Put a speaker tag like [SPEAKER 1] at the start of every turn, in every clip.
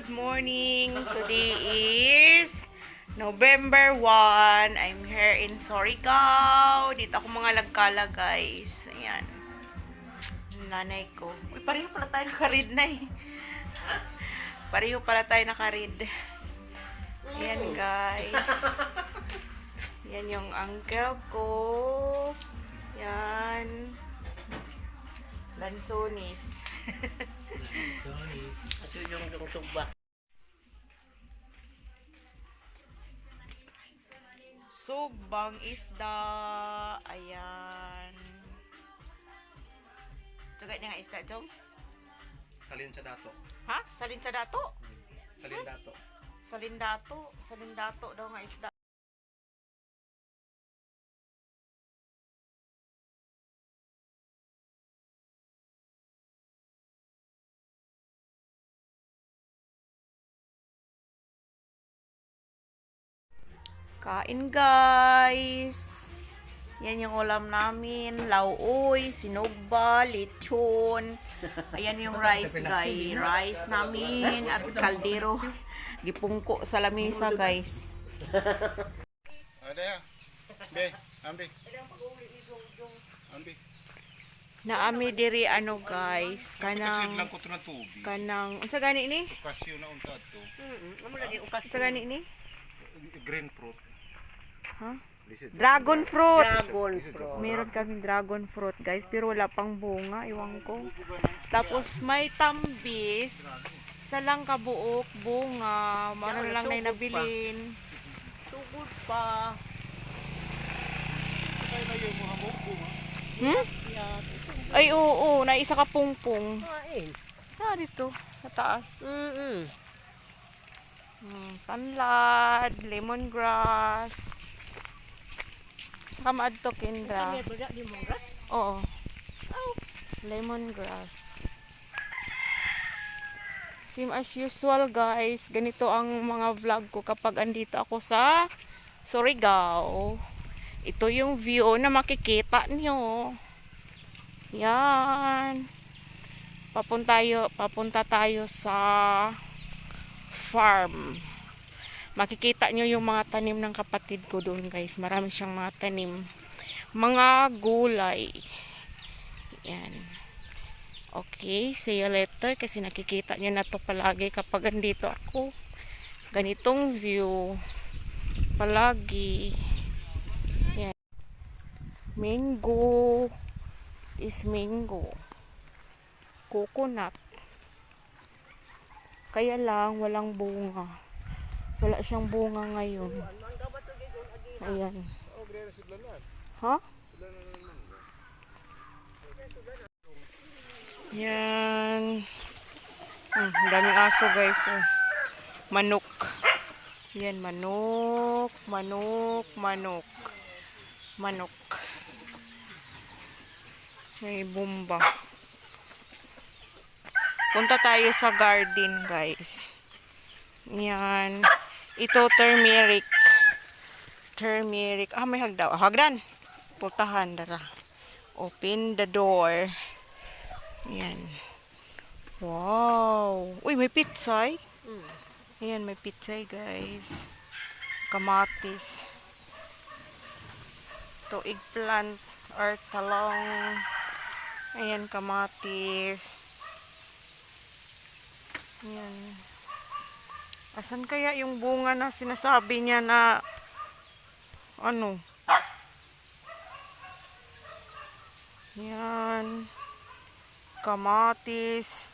[SPEAKER 1] Good morning! Today is November 1. I'm here in Sorigao. Dito ako mga lagkala, guys. Ayan. Nanay ko. Uy, pareho pala tayo nakarid na eh. Pareho pala tayo nakarid. Ayan, guys. Ayan yung uncle ko. Ayan. Lansonis.
[SPEAKER 2] Ito yung yung tugba.
[SPEAKER 1] Sugbang isda. Ayan. Tugay na nga isda, Jom.
[SPEAKER 3] Salin sa dato.
[SPEAKER 1] Ha? Salin sa dato?
[SPEAKER 3] Salin dato.
[SPEAKER 1] Salin dato. Salin dato daw nga isda. Kain guys. Yan yung ulam namin. Lauoy, sinugba, lechon. Ayan yung rice guys. Rice namin at kaldero. Gipungko sa lamesa guys.
[SPEAKER 3] Ada ya. Be, ambi. Ambi.
[SPEAKER 1] Naami diri ano guys, kanang kanang unsa gani ni?
[SPEAKER 3] Kasyo na unta to.
[SPEAKER 2] Amo lagi ukas.
[SPEAKER 1] Unsa gani ni?
[SPEAKER 3] Green fruit. Is
[SPEAKER 1] Dragon fruit.
[SPEAKER 2] Dragon fruit.
[SPEAKER 1] Meron kaming dragon fruit, guys, pero wala pang bunga, iwan ko. Tapos may tambis, sa lang kabuok, bunga, maro lang na nabilin. Tugod pa. Hmm? Ay, oo, oo, na isa ka pungpung. Na dito, sa taas.
[SPEAKER 2] Mm.
[SPEAKER 1] Hmm, tanlad, lemongrass. Saka maadto kindra. Oo. Lemongrass. Same as usual guys. Ganito ang mga vlog ko kapag andito ako sa Surigao. Ito yung view na makikita nyo. Yan. Papunta tayo, papunta tayo sa farm. Makikita nyo yung mga tanim ng kapatid ko doon guys. Marami siyang mga tanim. Mga gulay. Yan. Okay, see you later kasi nakikita nyo na to palagi kapag andito ako. Ganitong view. Palagi. Yan. Mango is mango. Coconut. Kaya lang, walang bunga. Wala siyang bunga ngayon. Ayan. Ha? Yan. Hmm, daming aso guys. Oh. Manok. Yan, manok, manok, manok. Manok. May bumba. Punta tayo sa garden, guys. Yan. Ito, turmeric. Turmeric. Ah, may hagdaw. Hagdan. Putahan, dara. Open the door. Yan. Wow. Uy, may pitsay. Ayan, may pitsay, guys. Kamatis. Ito, eggplant or talong. Ayan, kamatis. Ayan. Asan kaya yung bunga na sinasabi niya na ano? Yan. Kamatis.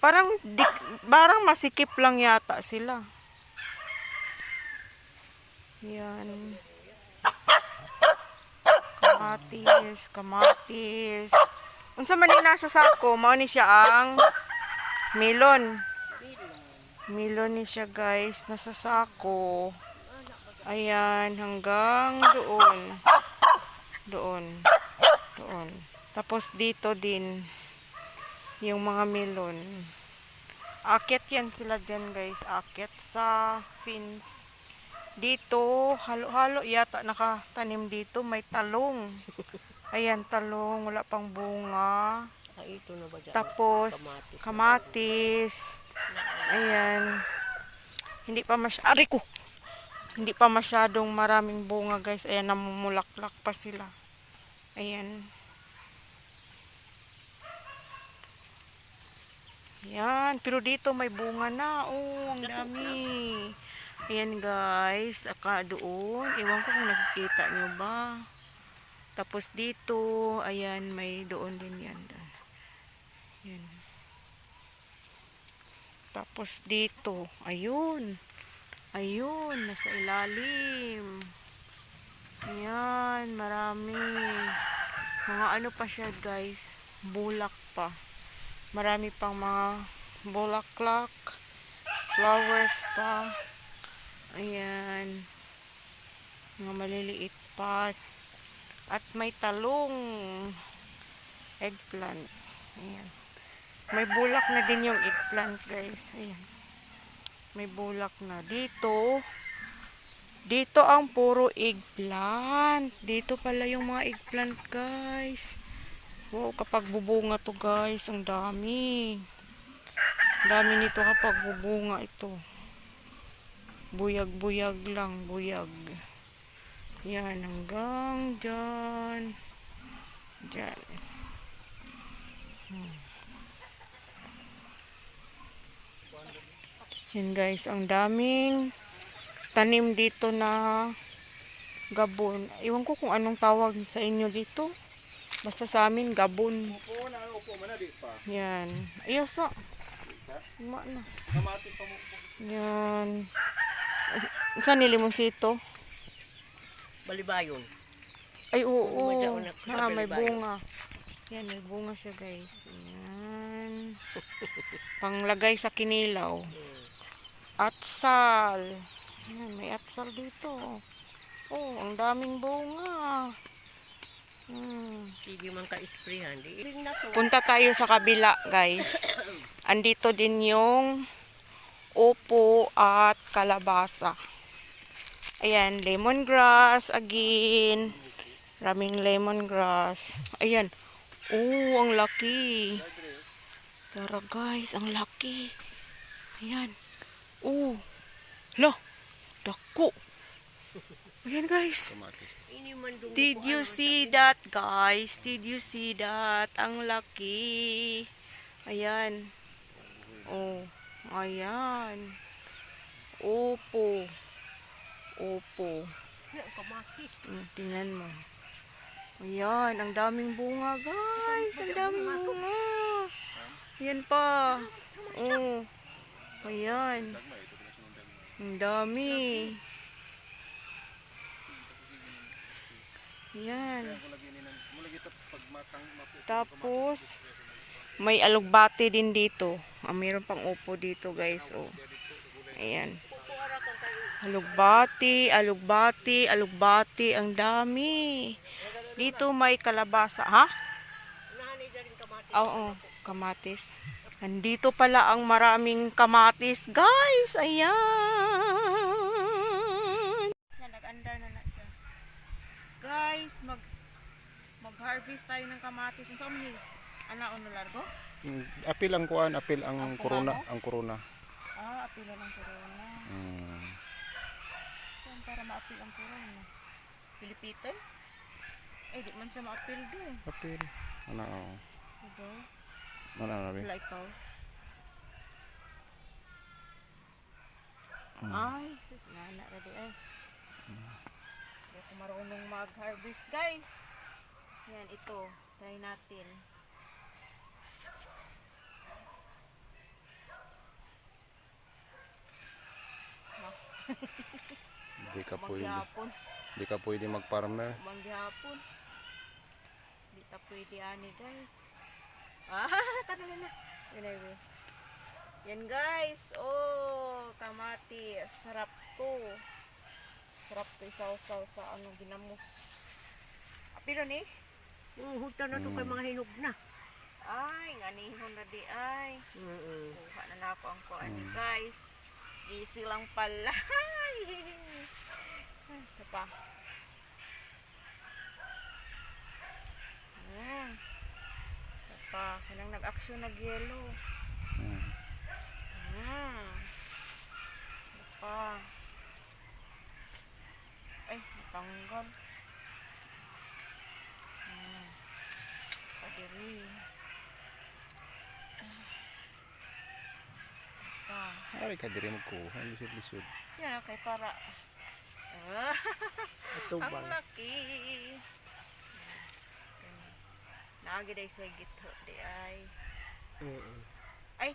[SPEAKER 1] Parang dik, parang masikip lang yata sila. Yan. Kamatis, kamatis. Unsa man ni nasa sako, mao ni siya ang melon. Melon ni siya guys, nasa sako. Ayan, hanggang doon. Doon. Doon. Tapos dito din yung mga melon. Akit yan sila dyan guys. Akit sa fins. Dito, halo-halo yata nakatanim dito. May talong. Ayan, talong. Wala pang bunga.
[SPEAKER 2] Ah, ito na ba dyan?
[SPEAKER 1] Tapos,
[SPEAKER 2] Kamatis.
[SPEAKER 1] kamatis. Ayan. Hindi pa masyari ko. Hindi pa masyadong maraming bunga guys. Ayan, namumulaklak pa sila. Ayan. Ayan, pero dito may bunga na. Oh, ang dami. Ayan guys, aka doon. Ewan ko kung nakikita nyo ba. Tapos dito, ayan, may doon din yan. Ayan. Tapos dito, ayun. Ayun, nasa ilalim. Ayan, marami. Mga ano pa siya guys, bulak pa. Marami pang mga bulaklak, flowers pa. Ayan. Mga maliliit pa. At may talong. Eggplant. Ayan. May bulak na din yung eggplant guys. Ayan. May bulak na. Dito, dito ang puro eggplant. Dito pala yung mga eggplant guys. Wow, kapag bubunga to guys, ang dami. Dami nito kapag bubunga ito. Buyag-buyag lang, buyag. Yan, hanggang dyan. Dyan. Hmm. Yan guys, ang daming tanim dito na gabon. Iwan ko kung anong tawag sa inyo dito. Basta sa amin, gabon.
[SPEAKER 3] Upo na, upo na di pa.
[SPEAKER 1] Yan. Ayos ah. Ma na.
[SPEAKER 3] Kamati pa mo.
[SPEAKER 1] Yan. Saan ni limonsito?
[SPEAKER 2] Balibayon.
[SPEAKER 1] Ay, oo.
[SPEAKER 2] Nak-
[SPEAKER 1] Ah, may bunga. Yan, may bunga siya guys. Yan. Panglagay sa kinilaw. Atsal. Yan, may atsal dito. Oh, ang daming bunga. Hmm.
[SPEAKER 2] Sige man ka-sprayan. Di iling na to.
[SPEAKER 1] Punta tayo sa kabila, guys. Andito din yung upo at kalabasa. Ayan, lemongrass again. Raming lemongrass. Ayan. Oh, ang laki. Tara guys, ang laki. Ayan. Oh. Lo. Dako. Ayan guys. Did you see that, guys? Did you see that? Ang laki. Ayan. Oh, ayan. Opo. Opo. Mm, tingnan mo. Ayan, ang daming bunga, guys. Ang daming bunga. Ayan pa. Oh. Ayan. Ang dami. Ayan. Tapos, may alugbati din dito. Ah, mayroon pang upo dito, guys. Oh. Ayan. Alugbati, alugbati, alugbati. Ang dami. Dito may kalabasa. Ha? Oo, kamatis. Nandito pala ang maraming kamatis, guys. Ayan. Nag-andar na na siya. Guys, mag mag-harvest tayo ng kamatis. Ang saan mo Ana ono largo?
[SPEAKER 3] Mm, Apil ang kuan, apil ang
[SPEAKER 1] Ang
[SPEAKER 3] corona,
[SPEAKER 1] kumano?
[SPEAKER 3] ang corona.
[SPEAKER 1] Ah, apila ng corona.
[SPEAKER 3] Mm.
[SPEAKER 1] Saan para ma-apil ang corona? Pilipitan? Eh, di man siya ma-apil doon.
[SPEAKER 3] Apil. Ano oh.
[SPEAKER 1] Diba?
[SPEAKER 3] Ano na be?
[SPEAKER 1] Wala ikaw. Ay, sus, nana ready ay. Hindi ako marunong mag-harvest, guys. Yan, ito. Try natin.
[SPEAKER 3] Di ka pwede.
[SPEAKER 1] Maghapon.
[SPEAKER 3] Di ka pwede mag-farmer.
[SPEAKER 1] Hindi ta pwede ani, guys. Ah, tara na na. Yan, guys. Oh, kamatis. Sarap to. Sarap to isaw-saw sa ano, ginamos. Pero ni?
[SPEAKER 2] Yung huta na to kay mga hinog na.
[SPEAKER 1] Ay, nganihon na di ay.
[SPEAKER 2] Mm
[SPEAKER 1] Kuha na na ako ang kuha ni guys. Easy lang pala. Ito pa. Ayan. Pa. Nag-action nag-yellow.
[SPEAKER 3] Mm.
[SPEAKER 1] Ayan. Ito pa. Ay, natanggal. Hmm. Kadiri. Ah.
[SPEAKER 3] Ari ka diri magkuha. Ang lisod-lisod.
[SPEAKER 1] Yan, okay, para... Ah,
[SPEAKER 2] Ito ba?
[SPEAKER 1] ang laki. Naagi day sa githo di ay.
[SPEAKER 2] Mm.
[SPEAKER 1] Ay,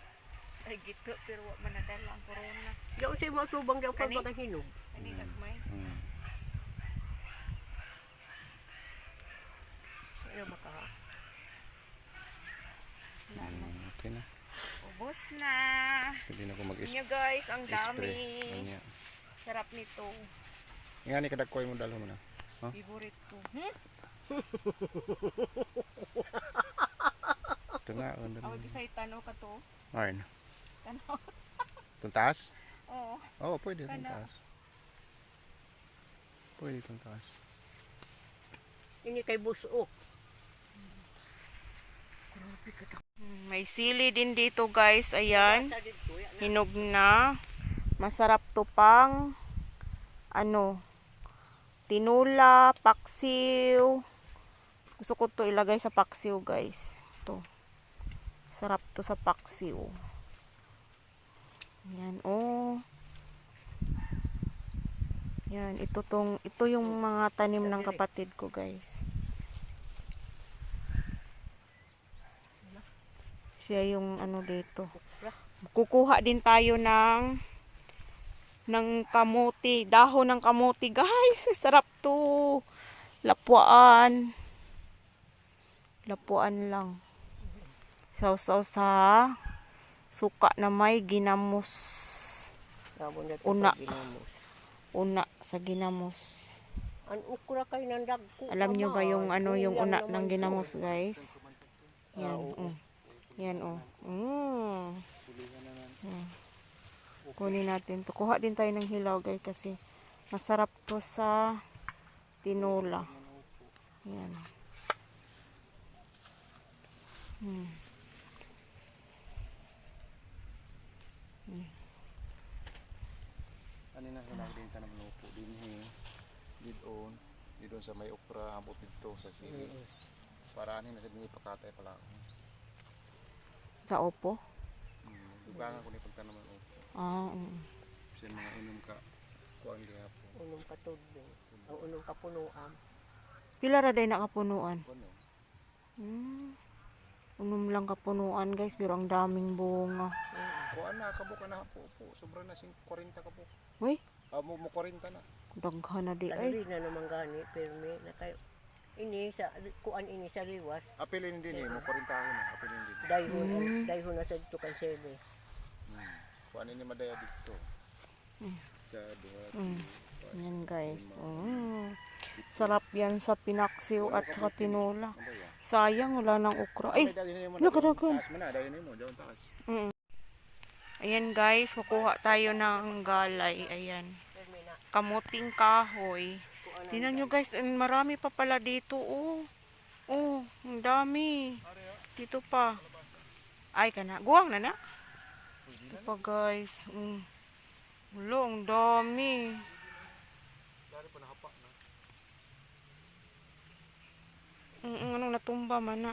[SPEAKER 1] ay githo pero wa man nadala ang corona.
[SPEAKER 2] Diyan sa mga subang diyan pa
[SPEAKER 1] Kani?
[SPEAKER 2] baka hinog.
[SPEAKER 1] Ani gagmay.
[SPEAKER 3] Hmm.
[SPEAKER 2] Ano maka?
[SPEAKER 3] Hmm, Okay na.
[SPEAKER 1] Ubos na.
[SPEAKER 3] Pwede na ko mag-spray.
[SPEAKER 1] Inyo guys, ang dami. Sarap nito.
[SPEAKER 3] Nga ni kadagkoy mo dalo mo na.
[SPEAKER 1] Favorite ko. Hmm?
[SPEAKER 3] Ito nga. Ang dami.
[SPEAKER 1] Awag sa tanaw ka to.
[SPEAKER 3] Ayun.
[SPEAKER 1] Tanaw.
[SPEAKER 3] Tuntas?
[SPEAKER 1] Oo.
[SPEAKER 3] Oo, oh, pwede
[SPEAKER 1] Kana.
[SPEAKER 3] tuntas. Pwede tuntas.
[SPEAKER 2] Ini kay buso.
[SPEAKER 1] Hmm, May sili din dito guys. Ayan. Hinog na. Masarap to pang ano tinula, paksiw. Gusto ko to ilagay sa paksiw guys. Sarap to sa paksiw. Yan oh. Yan, ito tong ito yung mga tanim ng kapatid ko guys. Siya yung ano dito. Kukuha din tayo ng ng kamuti, dahon ng kamuti. Guys, sarap to. Lapuan. Lapuan lang. Sausaw sa suka na may ginamos. Una. Una sa ginamos.
[SPEAKER 2] An ukra kay nang dagko.
[SPEAKER 1] Alam nyo ba yung ano yung una
[SPEAKER 2] naman
[SPEAKER 1] ng ginamos guys? Yan. Oh. Yan oh. Mm. Mm. Kunin natin to. Kuha din tayo ng hilaw guys kasi masarap to sa tinola. Yan. Mm.
[SPEAKER 3] Ano na hinag din ka naman upo. Din hi. Didon. Didon sa may okra. Abot dito sa sili. Para ano na sa mga pakatay pala.
[SPEAKER 1] Sa opo.
[SPEAKER 3] Hmm. Dugangan ko ni pagtanaman upo.
[SPEAKER 1] Ah, mm.
[SPEAKER 3] Kasi mga inom ka. Kuang gihapo.
[SPEAKER 2] Unong katudlo. Ang unong kapunuan.
[SPEAKER 1] Pila ra day nakapunuan.
[SPEAKER 3] Kuno.
[SPEAKER 1] Hmm. Unom lang kapunuan guys, pero ang daming bunga.
[SPEAKER 3] Kuan na kabo ka na po po. Sobra na 40 ka po.
[SPEAKER 1] Uy,
[SPEAKER 3] Ah, mo mo 40 na.
[SPEAKER 1] daghan na di ay.
[SPEAKER 2] Kalori na naman gani. Pero may nakay... Ini sa kuan ini sa liwas.
[SPEAKER 3] Apilin din eh. Mo 40 ako na. Apilin din.
[SPEAKER 2] Dayhon
[SPEAKER 1] Mm.
[SPEAKER 2] dayhon na sa dito kan sebe.
[SPEAKER 3] Hmm. Kuan ni madaya dito. Sa duha.
[SPEAKER 1] Mm. Yan guys. Mm. Sarap yan sa pinaksiw at sa tinola.
[SPEAKER 3] Ano?
[SPEAKER 1] Sayang wala nang okra. Ay,
[SPEAKER 3] mo
[SPEAKER 1] Look at that one.
[SPEAKER 3] Taas mo na, dahil mo, doon taas.
[SPEAKER 1] ayan guys, kukuha tayo ng galay. Ayan. Kamuting kahoy. Tingnan nyo guys, marami pa pala dito. Oh, oh, ang dami. Dito pa. Ay, kana. Guwang na na. Ito pa guys. Mm. Wala, ang dami. Mm, mm, anong natumba man na.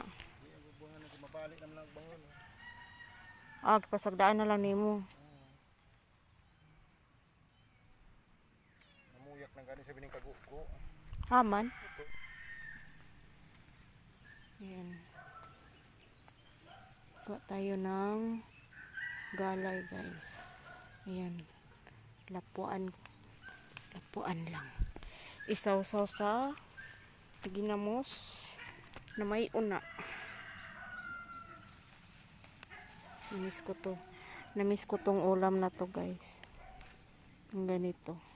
[SPEAKER 1] Ah, pasagdaan na lang nimo.
[SPEAKER 3] Namuyak ng gani sabi ng kaguko.
[SPEAKER 1] Haman. Ayan. Kuha tayo ng galay guys. Ayan. Lapuan. Lapuan lang. Isaw-saw sa ginamos na may una. Namiss ko to. Namiss ko tong ulam na to guys. Ang ganito.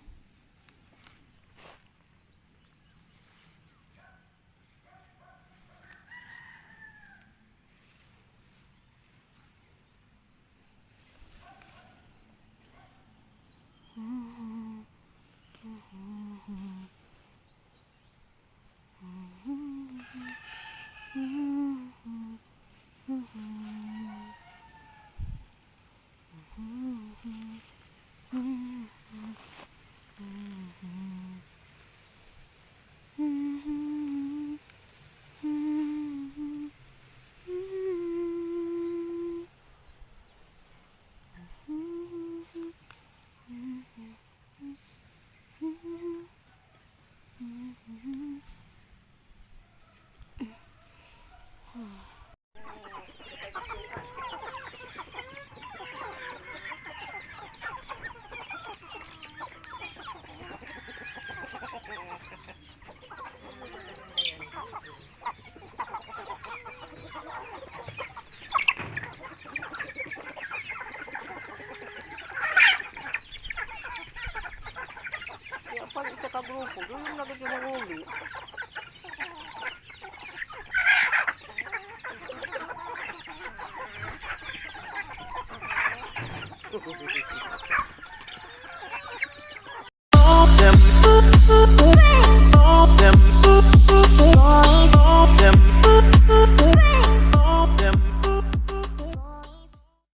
[SPEAKER 2] Holy